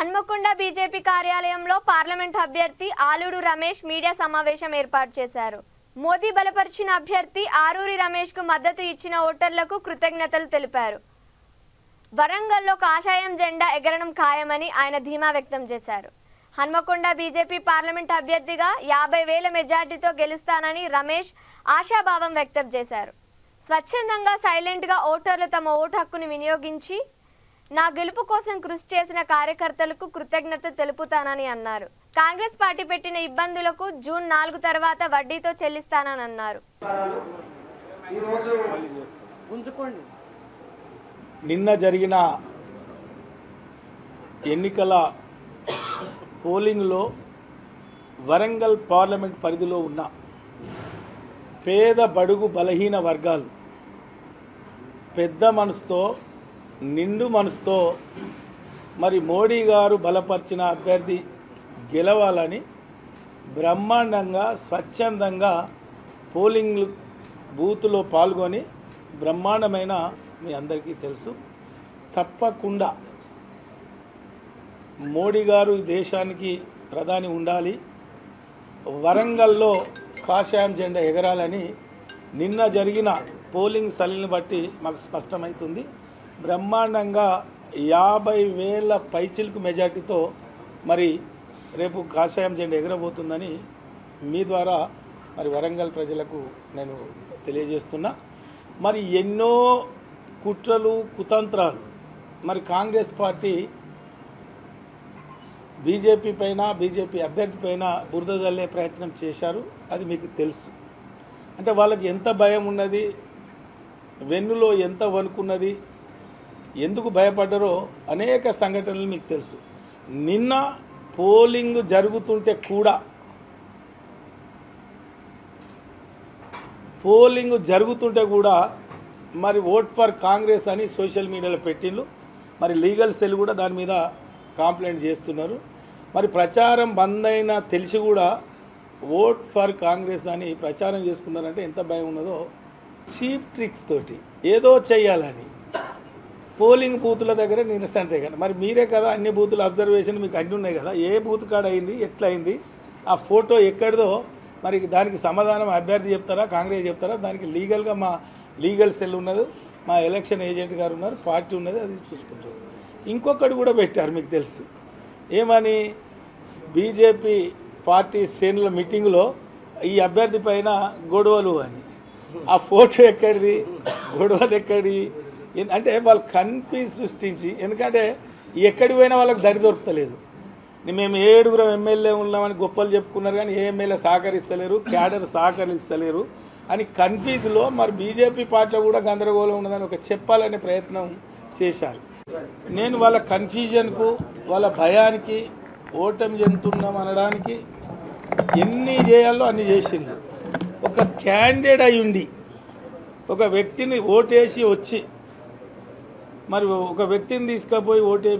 Hanamkonda BJP కార్యాలయంలో parliament అభ్యర్థి Aluru Ramesh media సమావేశం ఏర్పాటు చేశారు. మోదీ బలపరిచిన అభ్యర్థి ఆరూరి రమేష్కు మద్దతు ఇచ్చిన ఓటర్లకు కృతజ్ఞతలు తెలిపారు. వరంగల్లో కాషాయం జెండా ఎగరడం ఖాయమని ఆయన ధీమా వ్యక్తం చేశారు. హన్మకొండ బీజేపీ పార్లమెంట్ అభ్యర్థిగా యాభై వేల మెజార్టీతో గెలుస్తానని రమేష్ ఆశాభావం వ్యక్తం చేశారు. స్వచ్ఛందంగా సైలెంట్గా ఓటర్లు తమ ఓటు హక్కును వినియోగించి నా గెలుపు కోసం కృషి చేసిన కార్యకర్తలకు కృతజ్ఞత తెలుపుతానని అన్నారు. కాంగ్రెస్ పార్టీ పెట్టిన ఇబ్బందులకు జూన్ నాలుగు తర్వాత వడ్డీతో చెల్లిస్తానని అన్నారు. నిన్న జరిగిన ఎన్నికల పోలింగ్లో వరంగల్ పార్లమెంట్ పరిధిలో ఉన్న పేద బడుగు బలహీన వర్గాలు పెద్ద మనసుతో నిండు మనసుతో మరి మోడీ గారు బలపరిచిన అభ్యర్థి గెలవాలని బ్రహ్మాండంగా స్వచ్ఛందంగా పోలింగ్ బూత్లో పాల్గొని బ్రహ్మాండమైన మీ అందరికీ తెలుసు. తప్పకుండా మోడీ గారు ఈ దేశానికి ప్రధాని ఉండాలి. వరంగల్లో కాషాయం జెండా ఎగరాలని నిన్న జరిగిన పోలింగ్ సలిని బట్టి మాకు స్పష్టమవుతుంది. బ్రహ్మాండంగా యాభై వేల పైచిలకు మెజార్టీతో మరి రేపు కాషాయం జెండా ఎగరబోతుందని మీ ద్వారా మరి వరంగల్ ప్రజలకు నేను తెలియజేస్తున్నా. మరి ఎన్నో కుట్రలు కుతంత్రాలు మరి కాంగ్రెస్ పార్టీ బీజేపీ పైన బీజేపీ అభ్యర్థి పైన బురద జల్లే ప్రయత్నం చేశారు. అది మీకు తెలుసు. అంటే వాళ్ళకి ఎంత భయం ఉన్నది? వెన్నులో ఎంత వణుకున్నది? ఎందుకు భయపడ్డారో అనేక సంఘటనలు మీకు తెలుసు. నిన్న పోలింగ్ జరుగుతుంటే కూడా పోలింగ్ జరుగుతుంటే కూడా మరి ఓట్ ఫర్ కాంగ్రెస్ అని సోషల్ మీడియాలో పెట్టిండ్రు. మరి లీగల్ సెల్ కూడా దాని మీద కాంప్లైంట్ చేస్తున్నారు. మరి ప్రచారం బంద్ అయినా తెలిసి కూడా ఓట్ ఫర్ కాంగ్రెస్ అని ప్రచారం చేసుకున్నారంటే ఎంత భయం ఉన్నదో చీప్ ట్రిక్స్ తోటి ఏదో చేయాలని పోలింగ్ బూతుల దగ్గర నిరసన కానీ మరి మీరే కదా అన్ని బూతుల అబ్జర్వేషన్ మీకు అన్నీ ఉన్నాయి కదా? ఏ బూత్ కాడ అయింది? ఎట్లయింది? ఆ ఫోటో ఎక్కడిదో మరి దానికి సమాధానం అభ్యర్థి చెప్తారా? కాంగ్రెస్ చెప్తారా? దానికి లీగల్గా మా లీగల్ సెల్ ఉన్నది. మా ఎలక్షన్ ఏజెంట్ గారు ఉన్నారు. పార్టీ ఉన్నది. అది చూసుకుంటారు ఇంకొకటి కూడా పెట్టారు మీకు తెలుసు. ఏమని? బీజేపీ పార్టీ శ్రేణుల మీటింగ్లో ఈ అభ్యర్థి పైన గొడవలు అని. ఆ ఫోటో ఎక్కడిది? గొడవలు ఎక్కడి అంటే వాళ్ళు కన్ఫ్యూజ్ సృష్టించి ఎందుకంటే ఎక్కడికి పోయినా వాళ్ళకి దరి దొరకలేదు మేము ఏడుగురం ఎమ్మెల్యే ఉన్నామని గొప్పలు చెప్పుకున్నారు కానీ ఏ ఎమ్మెల్యే సహకరిస్తలేరు క్యాడర్ సహకరిస్తలేరు అని కన్ఫ్యూజ్లో మరి బీజేపీ పార్టీలో కూడా గందరగోళం ఉన్నదని ఒక చెప్పాలనే ప్రయత్నం చేశారు. నేను వాళ్ళ కన్ఫ్యూజన్కు వాళ్ళ భయానికి ఓటమి చెందుతున్నాం అనడానికి ఎన్ని చేయాలో అన్ని చేసింది ఒక క్యాండిడేట్ అయి ఉండి ఒక వ్యక్తిని ఓటేసి వచ్చి మరి ఒక వ్యక్తిని తీసుకుపోయి ఓటేపి